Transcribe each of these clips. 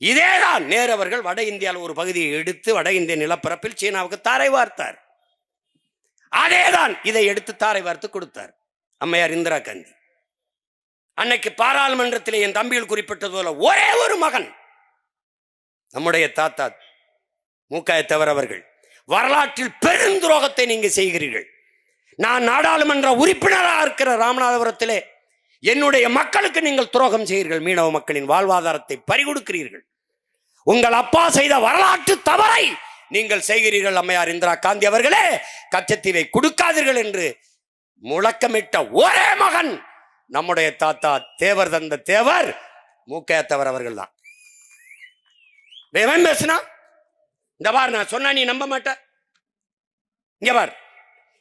இதேதான் நேரு அவர்கள் வட இந்தியாவில் ஒரு பகுதியை எடுத்து வட இந்திய நிலப்பரப்பில் சீனாவுக்கு தாரை வார்த்தார். அதேதான் இதை எடுத்து தாரை வார்த்து கொடுத்தார். அம்மையார் இந்திரா காந்தி. அன்னைக்கு பாராளுமன்றத்தில் என் தம்பிகள் குறிப்பிட்டது போல ஒரே ஒரு மகன் நம்முடைய தாத்தா மூக்காயத்தவர் அவர்கள். வரலாற்றில் பெருந்துரோகத்தை நீங்க செய்கிறீர்கள். நான் நாடாளுமன்ற உறுப்பினராக இருக்கிற ராமநாதபுரத்திலே என்னுடைய மக்களுக்கு நீங்கள் துரோகம் செய்கிறீர்கள். மீனவ மக்களின் வாழ்வாதாரத்தை பறிகொடுக்கிறீர்கள். உங்கள் அப்பா செய்த வரலாற்று தவறை நீங்கள் செய்கிறீர்கள் அம்மையார் இந்திரா காந்தி அவர்களே. கச்சத்தீவை கொடுக்காதீர்கள் என்று முழக்கமிட்ட ஒரே மகன் நம்முடைய தாத்தா தேவர் தந்த தேவர் மூக்கையத்தவர் அவர்கள் தான் எவன் பேசுனா இந்த பார் நான் சொன்னா நீ நம்ப மாட்ட. இங்க பார்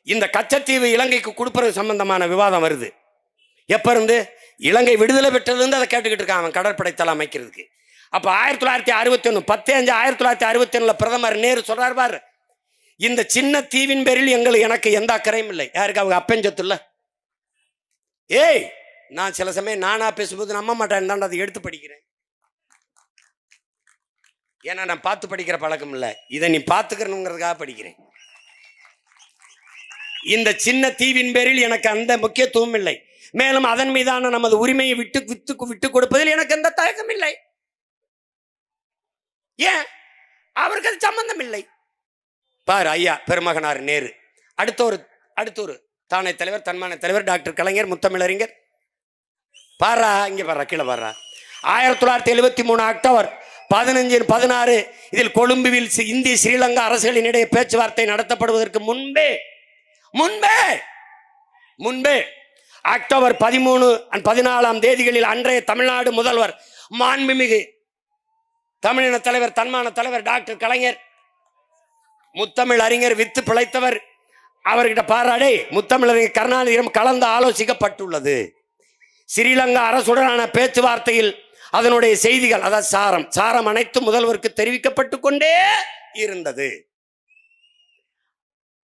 இந்த கச்சத்தீவு இலங்கைக்கு கொடுப்பது சம்பந்தமான விவாதம் வருது. எப்ப இருந்து? இலங்கை விடுதலை பெற்றதுலேருந்து அதை கேட்டுக்கிட்டு இருக்கான் அவன் கடற்படை தலை அமைக்கிறதுக்கு. அப்போ ஆயிரத்தி தொள்ளாயிரத்தி அறுபத்தி ஒன்று பத்து அஞ்சு ஆயிரத்தி தொள்ளாயிரத்தி அறுபத்தி ஒன்றில் பிரதமர் நேரு சொல்கிறார் பார். இந்த சின்ன தீவின் பேரில் எங்களுக்கு எனக்கு எந்த அக்கறையும் இல்லை. யாருக்கு? அவங்க அப்பஞ்சத்து இல்ல ஏய் நான் சில சமயம் நானா பேசும்போது நம்ப மாட்டேன் தான் அதை எடுத்து படிக்கிறேன்? ஏன்னா நான் பார்த்து படிக்கிற பழக்கம் இல்லை. இதை நீ பார்த்துக்கணுங்கிறதுக்காக படிக்கிறேன். இந்த சின்ன தீவின் பேரில் எனக்கு அந்த முக்கியத்துவம் இல்லை. மேலும் அதன் மீதான நமது உரிமையை விட்டு வித்து விட்டு கொடுப்பதில் எனக்கு எந்த தயக்கம் இல்லை. ஏன்? அவருக்கு அது சம்பந்தம் இல்லை பாரு ஐயா பெருமகனார் நேரு. அடுத்த ஒரு அடுத்த ஒரு தானே தலைவர் தன்மான தலைவர் டாக்டர் கலைஞர் முத்தமிழறிஞர். பாரா இங்கே பாரா கீழே பாரா. ஆயிரத்தி தொள்ளாயிரத்தி எழுபத்தி மூணு அக்டோபர் பதினஞ்சு பதினாறு இதில் கொழும்புவில் சி- இந்திய ஸ்ரீலங்கா அரசுகளினிடையே பேச்சுவார்த்தை நடத்தப்படுவதற்கு முன்பே முன்பே முன்பே அக்டோபர் பதிமூணு பதினாலாம் தேதிகளில் அன்றைய தமிழ்நாடு முதல்வர் மாண்புமிகு தமிழின தலைவர் தன்மான தலைவர் டாக்டர் கலைஞர் முத்தமிழ் அறிஞர் வித்து பிழைத்தவர். அவர்கிட்ட பாராடே முத்தமிழறிஞர் கருணாநிதியிடம் கலந்து ஆலோசிக்கப்பட்டுள்ளது. ஸ்ரீலங்கா அரசுடனான பேச்சுவார்த்தையில் அதனுடைய செய்திகள் அதாவது சாரம். சாரம் அனைத்து முதல்வருக்கு தெரிவிக்கப்பட்டு கொண்டே இருந்தது.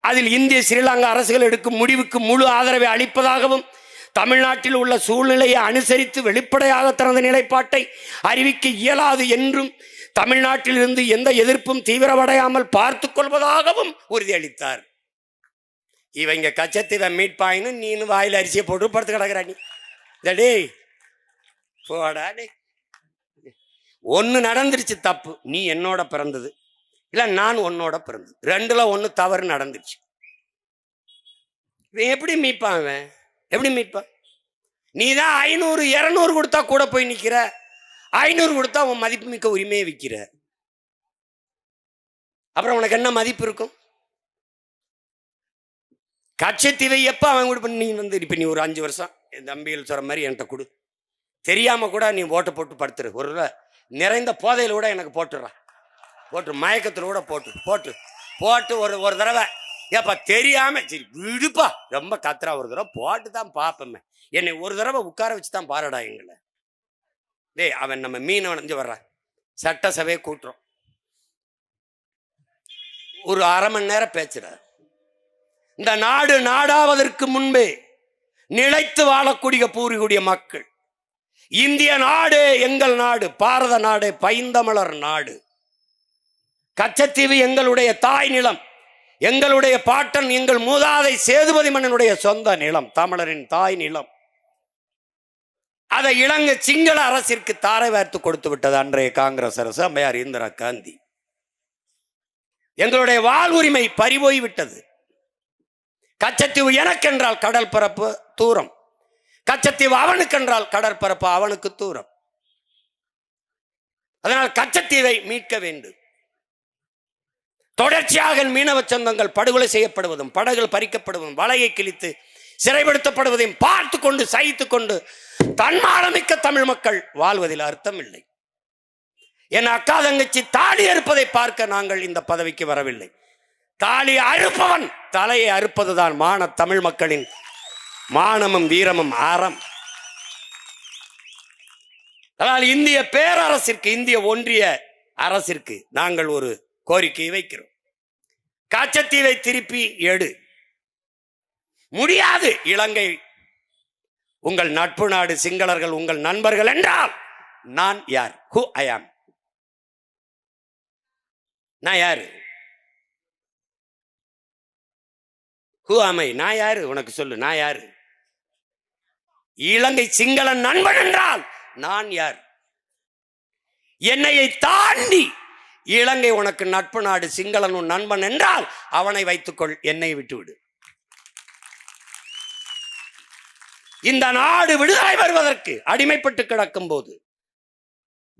அதில் இந்திய ஸ்ரீலங்கா அரசுகள் எடுக்கும் முடிவுக்கு முழு ஆதரவை அளிப்பதாகவும் தமிழ்நாட்டில் உள்ள சூழ்நிலையை அனுசரித்து வெளிப்படையாக தனது நிலைப்பாட்டை அறிவிக்க இயலாது என்றும் தமிழ்நாட்டிலிருந்து எந்த எதிர்ப்பும் தீவிரமடையாமல் பார்த்து கொள்வதாகவும் உறுதியளித்தார். இவங்க கச்சத்தீவை மீட் பாயின்னு நீனு வாயில் அரிசியை போட்டு படுத்து கிடக்குறா நீ. டேய் போடா டே ஒன்று நடந்துருச்சு தப்பு நீ என்னோட பிறந்தது. இல்லை நான் உன்னோட பிறந்தது. ரெண்டில் ஒன்று தவறு நடந்துருச்சு. இவன் எப்படி மீட்பான் எப்படி மீட்பான் நீ தான் ஐநூறு இரநூறு கொடுத்தா கூட போய் நிற்கிற ஐநூறு கொடுத்தா உன் மதிப்பு மிக்க உரிமையை விற்கிற அப்புறம் உனக்கு என்ன மதிப்பு இருக்கும்? கட்சத்தீவை எப்போ அவன் கூட பண்ணி நீ வந்து இப்போ நீ ஒரு அஞ்சு வருஷம் என் தம்பிகள் சொல்கிற மாதிரி என்கிட்ட கொடு. தெரியாமல் கூட நீ ஓட்டை போட்டு படுத்துரு. ஒரு தடவை நிறைந்த போதையில் கூட எனக்கு போட்டுடுறான் போட்டு மயக்கத்தில் கூட போட்டு போட்டு போட்டு ஒரு ஒரு தடவை ஏப்பா தெரியாம சரி விடுப்பா. ரொம்ப கத்துறா. ஒரு தடவை போட்டு தான் பார்ப்போமே என்னை ஒரு தடவை உட்கார வச்சு தான் பாருடா எங்களை. டேய் அவன் நம்ம மீனவன் இங்க வர்றான். சட்டசபையை கூட்டுறோம். ஒரு அரை மணி நேரம் பேச்சுறார் இந்த நாடு நாடாவதற்கு முன்பே நிலைத்து வாழக்கூடிய பூரிக்கூடிய மக்கள். இந்திய நாடு எங்கள் நாடு பாரத நாடு பைந்தமிழர் நாடு. கச்சத்தீவு எங்களுடைய தாய் நிலம். எங்களுடைய பாட்டன் எங்கள் மூதாதை சேதுபதி மன்னனுடைய சொந்த நிலம் தமிழரின் தாய் நிலம். அதை இலங்கை சிங்கள அரசிற்கு தாரை வார்த்து கொடுத்து விட்டது அன்றைய காங்கிரஸ் அரசு அம்மையார் இந்திரா காந்தி. எங்களுடைய வாழ் உரிமை பறிபோய் விட்டது. கச்சத்தீவு எனக்கென்றால் கடல் பரப்பு தூரம். கச்சத்தீவு அவனுக்கென்றால் கடற்பரப்பு அவனுக்கு தூரம். அதனால் கச்சத்தீவை மீட்க வேண்டும். தொடர்ச்சியாக மீனவ சொந்தங்கள் படுகொலை செய்யப்படுவதும் படகுகள் பறிக்கப்படுவதும் வலையை கிழித்து சிறைப்படுத்தப்படுவதையும் பார்த்து கொண்டு சகித்து கொண்டு தன்மானமிக்க தமிழ் மக்கள் வாழ்வதில் அர்த்தம் இல்லை என் அக்கா தங்கச்சி தாலி அறுப்பதை பார்க்க நாங்கள் இந்த பதவிக்கு வரவில்லை. தாலி அறுப்பவன் தலையை அறுப்பதுதான் மான தமிழ் மக்களின் மானமும் வீரமும் ஆரம் அதனால் இந்திய பேரரசிற்கு இந்திய ஒன்றிய அரசிற்கு நாங்கள் ஒரு கோரிக்கையை வைக்கிறோம். காச்சத்தீவை திருப்பி எடு. முடியாது இலங்கை. உங்கள் நட்பு நாடு சிங்களர்கள் உங்கள் நண்பர்கள் என்றால் நான் யார்? ஹூ ஐ ஆம் நான் யாரு? ஹூ அமை நான் யாரு? உனக்கு சொல்லு நான் யாரு? இலங்கை சிங்கள நண்பன் என்றால் நான் யார்? என்னையை தாண்டி இலங்கை உனக்கு நட்பு நாடு சிங்களன் உன் நண்பன் என்றால் அவனை வைத்துக்கொள் என்னை விட்டுவிடு. இந்த நாடு விடுதலை வருவதற்கு அடிமைப்பட்டு கிடக்கும் போது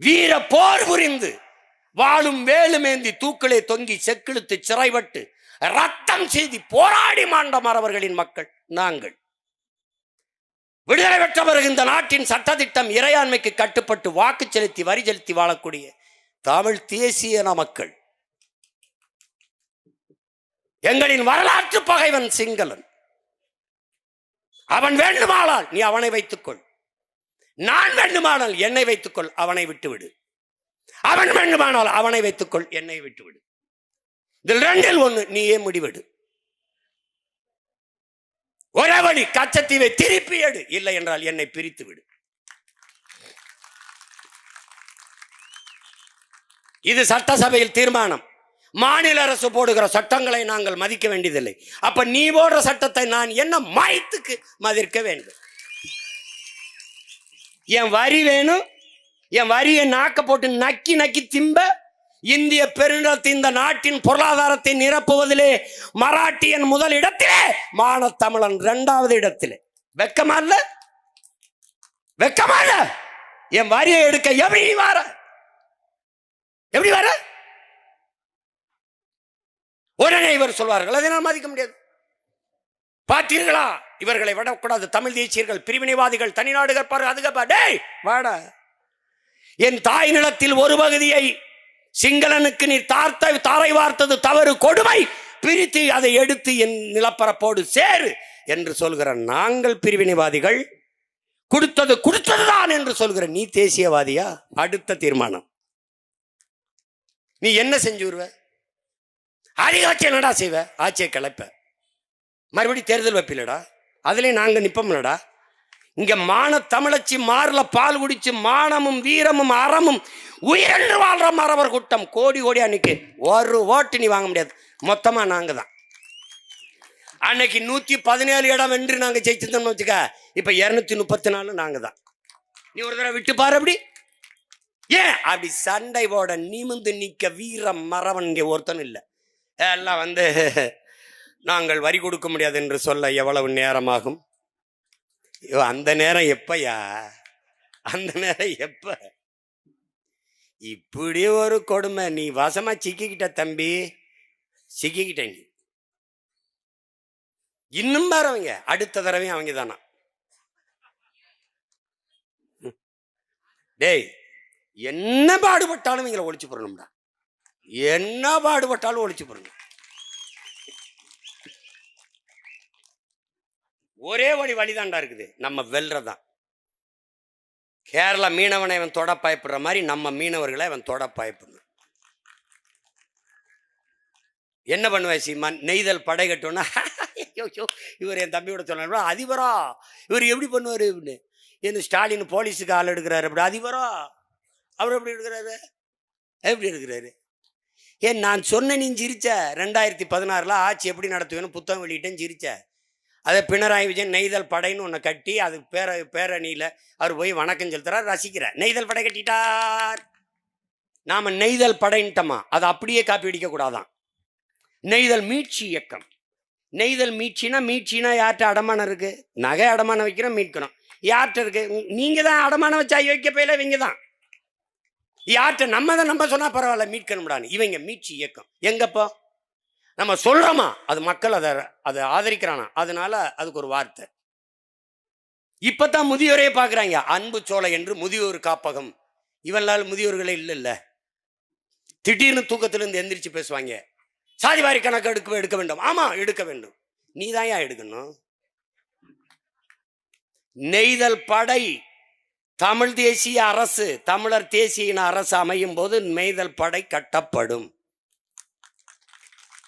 வீர போர் புரிந்து வாழும் வேலுமேந்தி தூக்கிலே தொங்கி செக்கிழுத்து சிறைப்பட்டு ரத்தம் செய்தி போராடி மாண்ட மறவர்களின் மக்கள் நாங்கள். விடுதலை பெற்ற பிறகு இந்த நாட்டின் சட்டத்திட்டம் இறையாண்மைக்கு கட்டுப்பட்டு வாக்கு செலுத்தி வரி செலுத்தி வாழக்கூடிய தமிழ் தேசிய மக்கள் எங்களின் வரலாற்று பகைவன் சிங்களன். அவன் வேண்டுமானால் நீ அவனை வைத்துக்கொள். நான் வேண்டுமானால் என்னை வைத்துக்கொள் அவனை விட்டுவிடு. அவன் வேண்டுமானால் அவனை வைத்துக்கொள் என்னை விட்டுவிடு. இதில் ரெண்டில் ஒன்று நீயே முடிவெடு. ஒரே வழி கச்சத்தீவை திருப்பி எடு. இல்லை என்றால் என்னை பிரித்து விடு இது சட்டசபையில் தீர்மானம். மாநில அரசு போடுகிற சட்டங்களை நாங்கள் மதிக்க வேண்டியதில்லை. அப்ப நீ போடுற சட்டத்தை நான் என்ன மாயத்துக்கு மதிக்க வேண்டும்? என் வரி வேணும். என் வரியை நாக்க போட்டு நக்கி நக்கி திம்ப இந்திய பெருநிலத்தை இந்த நாட்டின் பொருளாதாரத்தை நிரப்புவதிலே மராட்டியன் முதல் இடத்திலே மானத்தமிழன் இரண்டாவது இடத்திலே. வெக்கமா இல்ல? வெக்கமா இல்ல? என் வரியை எடுக்க எவ்வளவு வார? எப்படி வர? உடனே இவர் சொல்வார்கள் அதை நான் மதிக்க முடியாது. பார்த்தீர்களா? இவர்களை விடக்கூடாது. தமிழ் தேசியர்கள் பிரிவினைவாதிகள் தனிநாடுகள் பாரு அதுக்கு டேய் வாட. என் தாய் நிலத்தில் ஒரு பகுதியை சிங்களனுக்கு நீ தார்த்த தாரை வார்த்தது தவறு கொடுமை. பிரித்து அதை எடுத்து என் நிலப்பரப்போடு சேரு என்று சொல்கிற நாங்கள் பிரிவினைவாதிகள் கொடுத்தது கொடுத்ததுதான் என்று சொல்கிற நீ தேசியவாதியா? அடுத்த தீர்மானம். நீ என்ன செஞ்சு வருவ அதிகாட்சி என்னடா செய்வ? ஆட்சியை கிளப்ப. மறுபடி தேர்தல் வைப்பிலடா அதுலேயும் நாங்கள் நிற்போம்லடா இங்கே மான தமிழச்சி மார்ல பால் குடிச்சு மானமும் வீரமும் அறமும் உயிரென்று வாழ்ற மறவர் கூட்டம் கோடி கோடி அன்னைக்கு ஒரு ஓட்டு நீ வாங்க முடியாது. மொத்தமாக நாங்கள் தான் அன்னைக்கு நூற்றி பதினேழு இடம் வென்று நாங்கள் ஜெயிச்சிருந்தோம்னு வச்சுக்க இப்போ இரநூத்தி முப்பத்தி நாலு நாங்கள் தான் நீ ஒரு தடவை விட்டு பாரு அப்படி. ஏன்? அப்படி சண்டை போட நிமிந்து நிற்க வீர மறவன் இங்கே ஒருத்தன் இல்லை. எல்லாம் வந்து நாங்கள் வரி கொடுக்க முடியாது என்று சொல்ல எவ்வளவு நேரமாகும்? ஐயோ, அந்த நேரம் எப்பயா? அந்த நேரம் எப்ப? இப்படி ஒரு கொடுமை. நீ வசமா சிக்கிக்கிட்ட தம்பி. சிக்கிக்கிட்ட நீ. இன்னும் பாருவங்க அடுத்த தடவையும் அவங்க தானா. டேய் என்ன பாடுபட்டாலும் இவங்களை ஒழிச்சு போடணும்டா. என்ன பாடுபட்டாலும் ஒழிச்சு போடணும் ஒரே வழி வழிதாண்டா இருக்குது. நம்ம வெல்றதான். கேரளா மீனவனை இவன் தொட பயப்படுற மாதிரி நம்ம மீனவர்களை இவன் தொட பயப்படணும். என்ன பண்ணுவேன் சீமான்? நெய்தல் படை கட்டோன்னா இவர் என் தம்பியோட சொன்னார் அதிபரா இவர் எப்படி பண்ணுவார்? அப்படின்னு. என்ன ஸ்டாலின் போலீஸுக்கு ஆள் எடுக்கிறாரு அப்படி. அதிபரா அவர் எப்படி எடுக்கிறாரு எப்படி எடுக்கிறாரு ஏன் நான் சொன்ன நீ சிரிச்ச ரெண்டாயிரத்தி பதினாறில் ஆட்சி எப்படி நடத்துவேன்னு புத்தகம் வெளியிட்டேன் சிரிச்ச. அதை பினராயி விஜயன் நெய்தல் படைன்னு ஒன்று கட்டி அது பேர பேரணியில் அவர் போய் வணக்கம் செலுத்துறார் ரசிக்கிறார். நெய்தல் படை கட்டிட்டார். நாம் நெய்தல் படைன்ட்டோமா? அதை அப்படியே காப்பி அடிக்கக்கூடாதான் நெய்தல் மீட்சி இயக்கம். நெய்தல் மீட்சினா மீட்சினா யார்கிட்ட அடமானம் இருக்குது நகை அடமானம் வைக்கிறோம் மீட்கிறோம். யார்கிட்ட இருக்கு? நீங்கள் தான் அடமானம் வச்சா வைக்க போயில இவங்க தான். யார்கிட்ட நம்ம தான் நம்ம சொன்னால் பரவாயில்ல மீட்கணும்டான்னு இவங்க மீட்சி இயக்கம். எங்கப்போ? நம்ம சொல்கிறோமா அது மக்கள் அதை அதை ஆதரிக்கிறானா? அதனால அதுக்கு ஒரு வார்த்தை. இப்போ தான் முதியோரே பார்க்குறாங்க அன்பு சோலை என்று முதியோர் காப்பகம். இவனால் முதியோர்களே இல்லைல்ல. திடீர்னு தூக்கத்திலிருந்து எந்திரிச்சு பேசுவாங்க. சாதிவாரி கணக்கு எடுக்க எடுக்க வேண்டும். ஆமாம் எடுக்க வேண்டும். நீ தான் எடுக்கணும்? நெய்தல் படை தமிழ் தேசிய அரசு தமிழர் தேசிய இன அரசு அமையும் போது மெய்தல் படை கட்டப்படும்.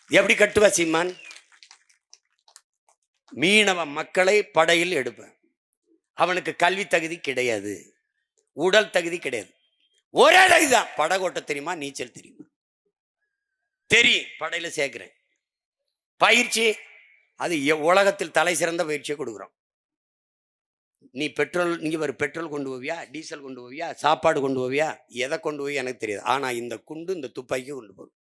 எப்படி கட்டுவ சீமான்? மீனவ மக்களை படையில் எடுப்பேன். அவனுக்கு கல்வி தகுதி கிடையாது. உடல் தகுதி கிடையாது. ஒரே தகுதிதான் படகோட்ட தெரியுமா? நீச்சல் தெரியுமா? தெரியும். படையில சேர்க்கிறேன். பயிற்சி அது எ- உலகத்தில் தலை சிறந்த பயிற்சியை கொடுக்குறோம். நீ பெட்ரோல் நீங்கள் ஒரு பெட்ரோல் கொண்டு போவியா டீசல் கொண்டு போவியா சாப்பாடு கொண்டு போவியா எதை கொண்டு போய் எனக்கு தெரியாது. ஆனால் இந்த குண்டு இந்த துப்பாக்கி கொண்டு போகும்.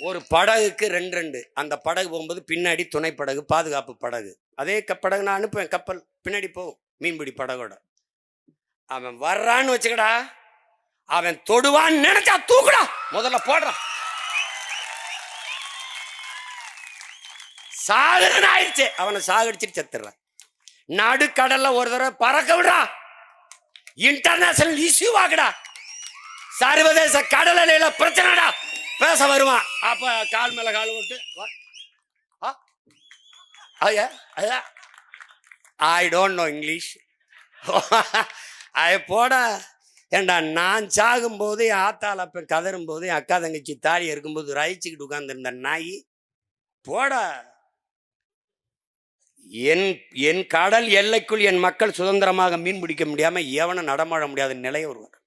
ஒரு படகுக்கு ரெண்டு ரெண்டு. அந்த படகு போகும்போது பின்னாடி துணை படகு பாதுகாப்பு படகு. அதே கப்படகு படகு நான் அனுப்புவேன் கப்பல். பின்னாடி போகும் மீன்பிடி படகோட. அவன் வர்றான்னு வச்சுக்கடா. அவன் தொடுவான்னு நினைச்சா தூக்குடா. முதல்ல போடுறான். சாகரன் ஆயிடுச்சு அவனை சாகடிச்சிட்டு செத்துடுறான். நடுக்கடல்ல ஒரு தடவை பறக்க விடுறா. இன்டர்நேஷனல் இஷ்யூ ஆகுடா சர்வதேச கடல் அலையில பிரச்சனைடா. பேச வருவான் அப்ப கால் மேல கால் விட்டு ஐ டோன்ட் நோ இங்கிலீஷ் அது போட ஏண்டா நான் சாகும்போது என் ஆத்தாள் அப்ப கதறும் போது என் அக்கா தங்கச்சி தாலி இருக்கும்போது ரயிச்சுக்கிட்டு உட்கார்ந்துருந்த நாய் போடா. என் என் கடல் எல்லைக்குள் என் மக்கள் சுதந்திரமாக மீன் பிடிக்க முடியாமல் எவனை நடமாட முடியாத நிலை வருவார்